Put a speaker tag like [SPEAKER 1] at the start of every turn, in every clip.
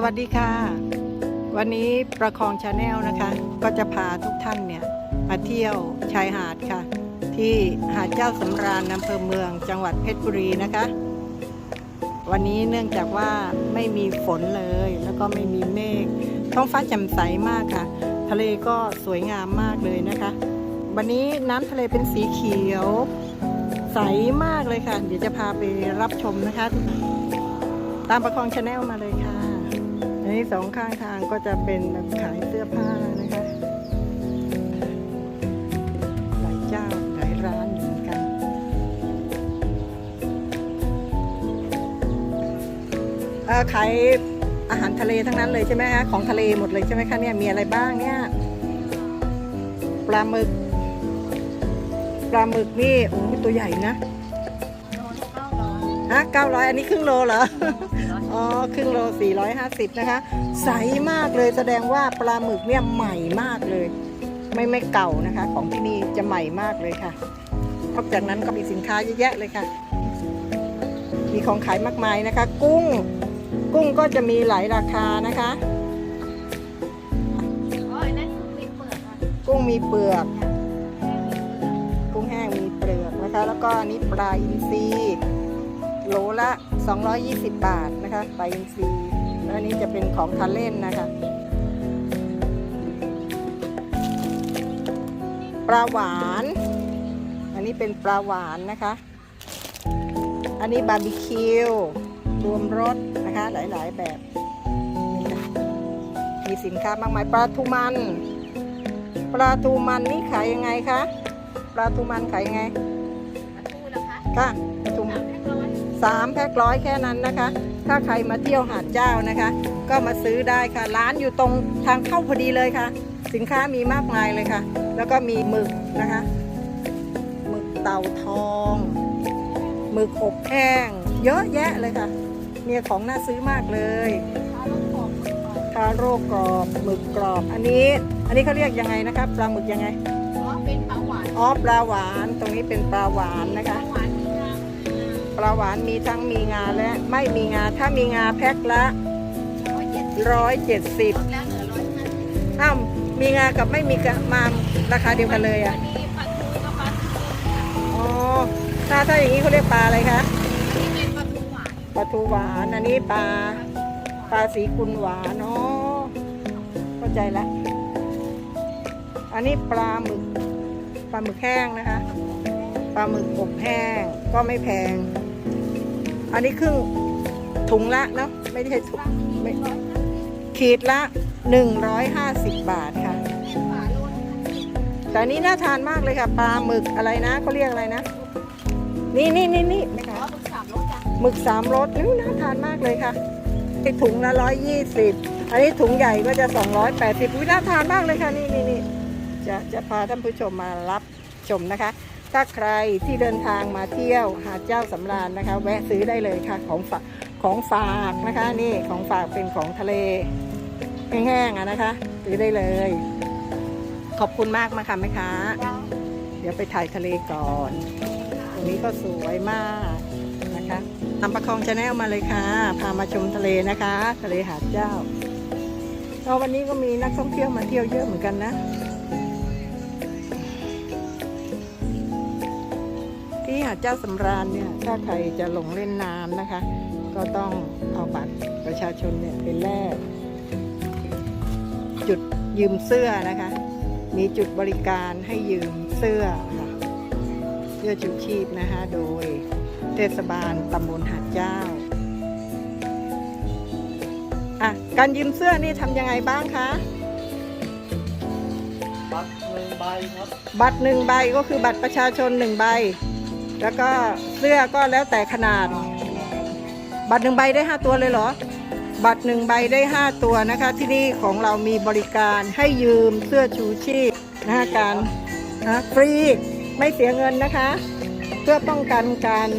[SPEAKER 1] สวัสดีค่ะ วันนี้ประคองชาแนลนะคะ ก็จะพาทุกท่านเนี่ยมาเที่ยวชายหาดค่ะ ที่หาดเจ้าสำราญอำเภอเมืองจังหวัดเพชรบุรีนะคะ วันนี้เนื่องจากว่าไม่มีฝนเลย แล้วก็ไม่มีเมฆท้องฟ้าแจ่มใสมากค่ะ ทะเลก็สวยงามมากเลยนะคะ วันนี้น้ำทะเลเป็นสีเขียวใสมากเลยค่ะ เดี๋ยวจะพาไปรับชมนะคะ ตามประคองชาแนลมาเลยค่ะ นนี้สองข้างทางก็จะเป็นแบบขายเสื้อผ้านะคะหลายเจ้าหลายร้านอยู่เหมือนกัน ขายอาหารทะเลทั้งนั้นเลยใช่ไหมคะของทะเลหมดเลยใช่ไหมคะเนี่ยมีอะไรบ้างเนี่ยปลาหมึกปลาหมึกนี่โอ้ตัวใหญ่นะ ฮะเก้าร้อยอันนี้ครึ่งโลเหรอ อ๋อ ครึ่งโล450นะคะ ใสมากเลยแสดงว่าปลาหมึกเนี่ยใหม่มากเลย ไม่ไม่เก่านะคะ ของที่นี่จะใหม่มากเลยค่ะนอกจากนั้นก็มีสินค้าเยอะแยะเลยค่ะ มีของขายมากมายนะคะ กุ้ง กุ้งก็จะมีหลายราคานะคะ
[SPEAKER 2] อ๋ออันนั้นมีเปลือกอะ
[SPEAKER 1] กุ้งมีเปลือกกุ้งแห้งมีเปลือกนะคะ แล้วก็อันนี้ปลาอินทรี โลละ 220 บาทนะคะปลาอินทรีแล้วอันนี้จะเป็นของทานเล่นนะคะ ปลาหวาน อันนี้เป็นปลาหวานนะคะ อันนี้บาร์บีคิวรวมรสนะคะหลายๆแบบนี่ค่ะมีสินค้ามากมายปลาทูมัน ปลาทูมันนี่ขายยังไงคะปลาทูมันขายยังไง
[SPEAKER 2] ปลาทูนะคะ
[SPEAKER 1] ค่ะปลาทู
[SPEAKER 2] สามแพ็คร้อย
[SPEAKER 1] สามแพ็คร้อยแค่นั้นนะคะ ถ้าใครมาเที่ยวหาดเจ้านะคะ ก็มาซื้อได้ค่ะ ร้านอยู่ตรงทางเข้าพอดีเลยค่ะ สินค้ามีมากมายเลยค่ะ แล้วก็มีหมึกนะคะหมึกเต่าทองหมึกอบแห้ง เยอะแยะเลยค่ะเนี่ยของน่าซื้อมากเลย
[SPEAKER 2] ปลาลูกโป่ง
[SPEAKER 1] คาโร่กรอบหมึกกรอบ อันนี้ อันนี้เขาเรียกยังไงนะคะปลาหมึกยังไง
[SPEAKER 2] อ๋อเป็นปลาหวาน
[SPEAKER 1] อ๋อปลาหวานตรงนี้เป็นปลาหวานนะ
[SPEAKER 2] ปลา
[SPEAKER 1] คะ
[SPEAKER 2] หวานมีงา
[SPEAKER 1] ปลาหวานมีทั้งมีงาและไม่มีงา ถ้ามีงาแพ็คละ
[SPEAKER 2] ร้อยเจ็ดสิบ
[SPEAKER 1] 170
[SPEAKER 2] ลดแล้วเหลือร้อยห้าสิบ
[SPEAKER 1] อ้าวมีงากับไม่มีกะมาราคาเดียวกันเลยอะ
[SPEAKER 2] อันนี้ปลาทูกับปลาทูค่ะ
[SPEAKER 1] อ๋อถ้าถ้าอย่างนี้เขาเรียกปลาอะไรคะ
[SPEAKER 2] อันนี้เป็นปลาทูหวาน
[SPEAKER 1] ปลาทูหวานอันนี้ปลาปลาสีกุลหวานอ๋อเข้าใจละอันนี้ปลาหมึกปลาหมึกแห้งนะคะ ปลาหมึกอบแห้งก็ไม่แพง อันนี้ครึ่งถุงละเนาะไม่ได้ใช่ถุงไม่
[SPEAKER 2] ร้อยห้าสิบ
[SPEAKER 1] ขีดละ 150 บาทค่ะ
[SPEAKER 2] เป็นฝาโลนะคะ
[SPEAKER 1] แต่อันนี้น่าทานมากเลยค่ะปลาหมึกอะไรนะเขาเรียกอะไรนะ นี่นี่นี่นี่นะ
[SPEAKER 2] อ๋
[SPEAKER 1] คะ
[SPEAKER 2] อเป็นสามรสจ้ะ
[SPEAKER 1] หมึกสามรสนี่น่าทานมากเลยค่ะไอถุงละร้อยยี่สิบอันนี้ถุงใหญ่ก็จะสองร้อยแปดสิบน่าทานมากเลยค่ะนี่นี่นี่จะจะพาท่านผู้ชมมารับชมนะคะ ถ้าใครที่เดินทางมาเที่ยวหาดเจ้าสำราญนะคะ แวะซื้อได้เลยค่ะของฝากของฝากนะคะ นี่ของฝากเป็นของทะเลแห้งๆอะนะคะซื้อได้เลย ขอบคุณมากมาค่ะแม่ค้าเดี๋ยวไปถ่ายทะเลก่อน ตรงนี้ก็สวยมากนะคะนำประคองชาแนลมาเลยค่ะ พามาชมทะเลนะคะ ทะเลหาดเจ้าก็วันนี้ก็มีนักท่องเที่ยวมาเที่ยวเยอะเหมือนกันนะ ที่หาดเจ้าสำราญเนี่ยถ้าใครจะลงเล่นน้ำนะคะ ก็ต้องเอาบัตรประชาชนเนี่ยไปแลกจุดยืมเสื้อนะคะ มีจุดบริการให้ยืมเสื้อค่ะเสื้อชูชีพนะคะโดยเทศบาลตำบลหาดเจ้าอะการยืมเสื้อนี่ทำยังไงบ้างคะ
[SPEAKER 3] บัตรหนึ่งใบครับ
[SPEAKER 1] บัตรหนึ่งใบก็คือบัตรประชาชนหนึ่งใบ แล้วก็เสื้อก็แล้วแต่ขนาด บัตรหนึ่งใบได้ห้าตัวเลยเหรอ บัตรหนึ่งใบได้ห้าตัวนะคะ ที่นี่ของเรามีบริการให้ยืมเสื้อชูชีพนะคะการนะฟรีไม่เสียเงินนะคะ เพื่อป้องกันการ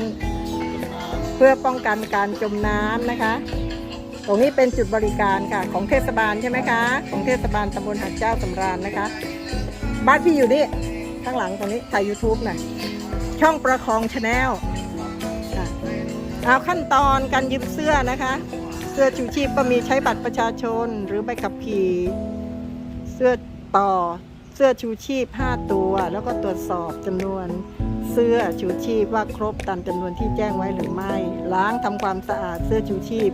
[SPEAKER 1] เพื่อป้องกันการจมน้ำนะคะ ตรงนี้เป็นจุดบริการค่ะ ของเทศบาลใช่ไหมคะ ของเทศบาลตำบลหาดเจ้าสำราญนะคะ บ้านพี่อยู่นี่ ข้างหลังตรงนี้ถ่าย YouTube หน่อย ช่องประคองชาแนลเอาขั้นตอนการยืมเสื้อนะคะเสื้อสื้อชูชีพก็มีใช้บัตรประชาชนหรือใบขับขี่ เสื้อต่อเสื้อชูชีพ 5 ตัว แล้วก็ตรวจสอบจำนวนเสื้อชูชีพว่าครบตามจำนวนที่แจ้งไว้หรือไม่ ล้างทำความสะอาดเสื้อชูชีพ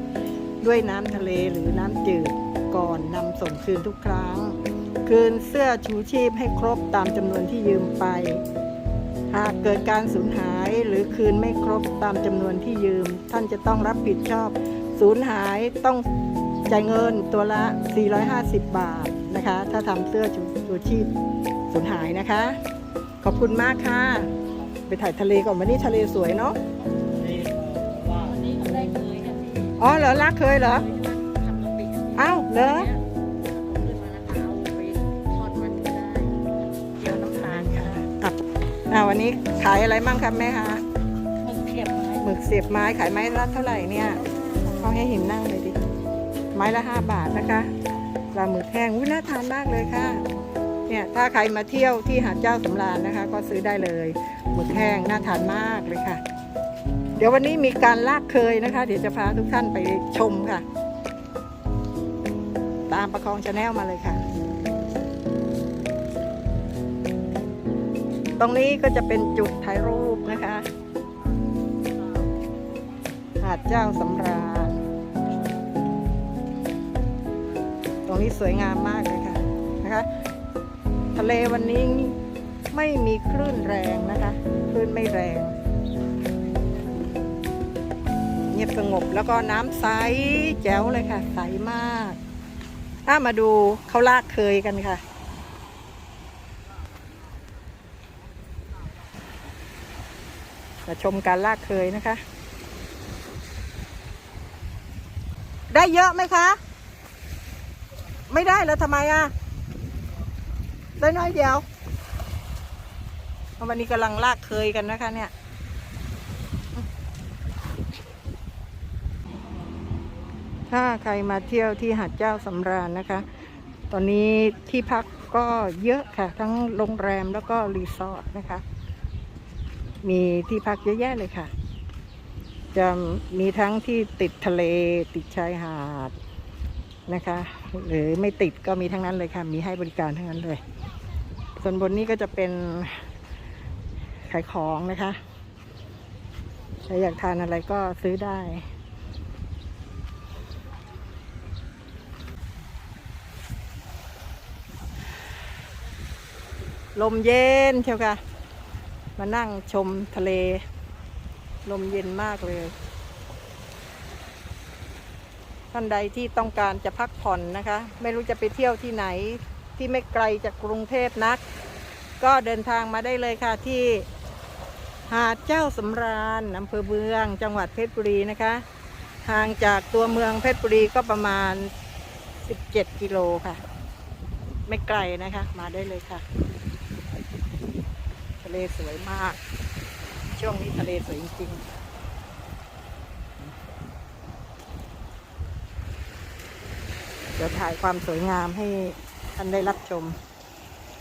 [SPEAKER 1] ด้วยน้ำทะเลหรือน้ำจืดก่อนนำส่งคืนทุกครั้ง คืนเสื้อชูชีพให้ครบตามจำนวนที่ยืมไป หากเกิดการสูญหายหรือคืนไม่ครบตามจำนวนที่ยืม ท่านจะต้องรับผิดชอบสูญหายต้องจ่ายเงินตัวละ 450 บาทนะคะ ถ้าทำเสื้อชูชูชีพสูญหายนะคะ ขอบคุณมากค่ะ ไปถ่ายทะเลก่อนวันนี้ทะเลสวยเนาะ
[SPEAKER 3] นี่ว่า
[SPEAKER 2] วันนี้เขาได้เคยกันที่
[SPEAKER 1] อ๋อเหรอลากเคยเหรอ
[SPEAKER 2] ทำกะปิกัน
[SPEAKER 1] อ้าวเหรอ
[SPEAKER 2] วัน
[SPEAKER 1] นี้ขายอะไรมั่งครับแม่คะ
[SPEAKER 2] หมึกเขียบไม้
[SPEAKER 1] หมึกเสียบไม้ขายไม้ละเท่าไหร่เนี่ยเขาให้เห็นนั่งเลยดิไม้ละ5บาทนะคะปลาหมึกแห้งอุ้ยน่าทานมากเลยค่ะเนี่ยถ้าใครมาเที่ยวที่หาดเจ้าสำราญนะคะ ก็ซื้อได้เลยหมึกแห้งน่าทานมากเลยค่ะ เดี๋ยววันนี้มีการลากเคยนะคะ เดี๋ยวจะพาทุกท่านไปชมค่ะ ตามประคองชาแนลมาเลยค่ะ ตรงนี้ก็จะเป็นจุดถ่ายรูปนะคะ หาดเจ้าสำราญ ตรงนี้สวยงามมากเลยค่ะนะคะ ทะเลวันนี้ไม่มีคลื่นแรงนะคะ คลื่นไม่แรง เงียบสงบแล้วก็น้ำใสแจ๋วเลยค่ะ ใสมาก ถ้ามาดูเขาลากเคยกันค่ะ มาชมการลากเคยนะคะ ได้เยอะไหมคะ ไม่ได้แล้วทำไมอะ ได้น้อยเดียววันนี้กำลังลากเคยกันนะคะเนี่ยถ้าใครมาเที่ยวที่หาดเจ้าสำราญนะคะ ตอนนี้ที่พักก็เยอะค่ะ ทั้งโรงแรมแล้วก็รีสอร์ทนะคะ มีที่พักเยอะแยะเลยค่ะ จะมีทั้งที่ติดทะเลติดชายหาดนะคะ หรือไม่ติดก็มีทั้งนั้นเลยค่ะ มีให้บริการทั้งนั้นเลย ส่วนบนนี้ก็จะเป็นขายของนะคะใครอยากทานอะไรก็ซื้อได้ลมเย็นเชียวค่ะ มานั่งชมทะเล ลมเย็นมากเลย ท่านใดที่ต้องการจะพักผ่อนนะคะ ไม่รู้จะไปเที่ยวที่ไหนที่ไม่ไกลจากกรุงเทพนัก ก็เดินทางมาได้เลยค่ะที่หาดเจ้าสำราญอำเภอเมือง จังหวัดเพชรบุรีนะคะ ห่างจากตัวเมืองเพชรบุรีก็ประมาณ 17 กิโลค่ะ ไม่ไกลนะคะ มาได้เลยค่ะทะ เลสวยมาก ช่วงนี้ทะเลสวยจริงๆ เดี๋ยวถ่ายความสวยงามให้ท่านได้รับชม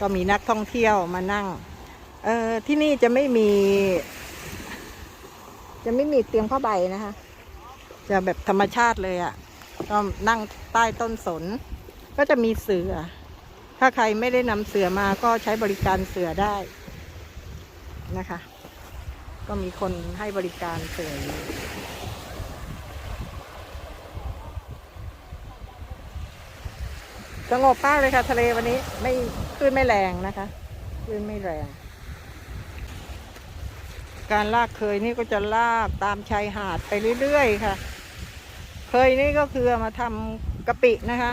[SPEAKER 1] ก็มีนักท่องเที่ยวมานั่ง เออที่นี่จะไม่มี จะไม่มีเตียงผ้าใบนะคะ จะแบบธรรมชาติเลยอะ่ะ ก็นั่งใต้ต้นสน ก็จะมีเสือถ้าใครไม่ได้นำเสือมาก็ใช้บริการเสือได้ นะคะ ก็มีคนให้บริการเสือยสงบมากเลยค่ะ ทะเลวันนี้ไม่คลื่นไม่แรงนะคะคลื่นไม่แรง การลากเคยนี่ก็จะลากตามชายหาดไปเรื่อยๆค่ะ เคยนี่ก็คือมาทำกะปินะคะ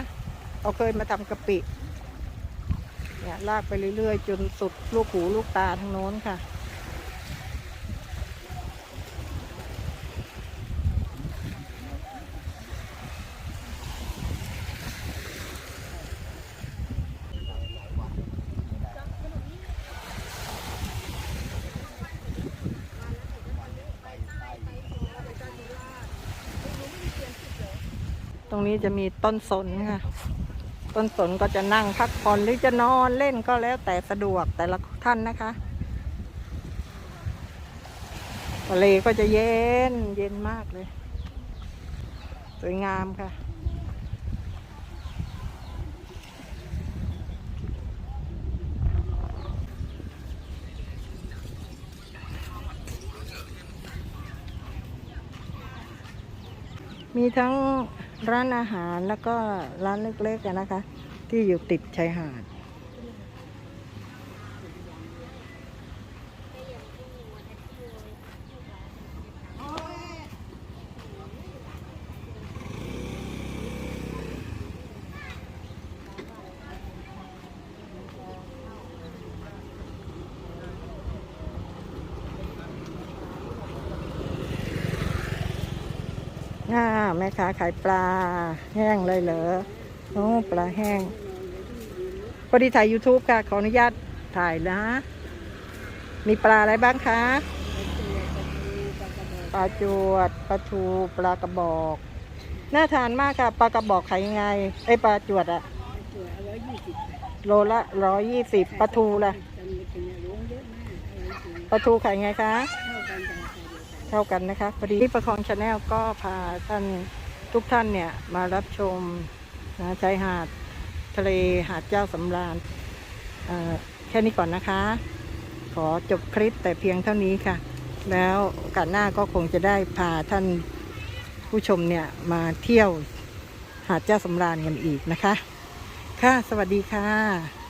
[SPEAKER 1] เอาเคยมาทำกะปิเนี่ยลากไปเรื่อยๆ จนสุดลูกหูลูกตาทางโน้นค่ะ ตรงนี้จะมีต้นสนค่ะ ต้นสนก็จะนั่งพักผ่อนหรือจะนอนเล่นก็แล้วแต่สะดวกแต่ละท่านนะคะทะเลก็จะเย็นเย็นมากเลย สวยงามค่ะ มีทั้ง ร้านอาหารแล้วก็ร้านเล็กๆนะคะ ที่อยู่ติดชายหาด อ่า แม่ค้าขายปลาแห้งเลยเหรอโอ้ปลาแห้งพอดีถ่าย YouTube ค่ะ ขออนุญาตถ่ายนะ มีปลาอะไรบ้างคะ ปลาจวด ปลาทูปลากระบอก น่าทานมากค่ะ ปลากระบอกขายยังไง ไอปลาจวดอะโลละร้อยยี่สิบปลาทูล่ะปลาทูขายไงคะ เท่ากันนะคะพอดีที่ประคองชาแนลก็พาท่านทุกท่านเนี่ยมารับชมนะชายหาดทะเลหาดเจ้าสำราญแค่นี้ก่อนนะคะ ขอจบคลิปแต่เพียงเท่านี้ค่ะ แล้วโอกาสหน้าก็คงจะได้พาท่านผู้ชมเนี่ยมาเที่ยวหาดเจ้าสำราญกันอีกนะคะ ค่ะ สวัสดีค่ะ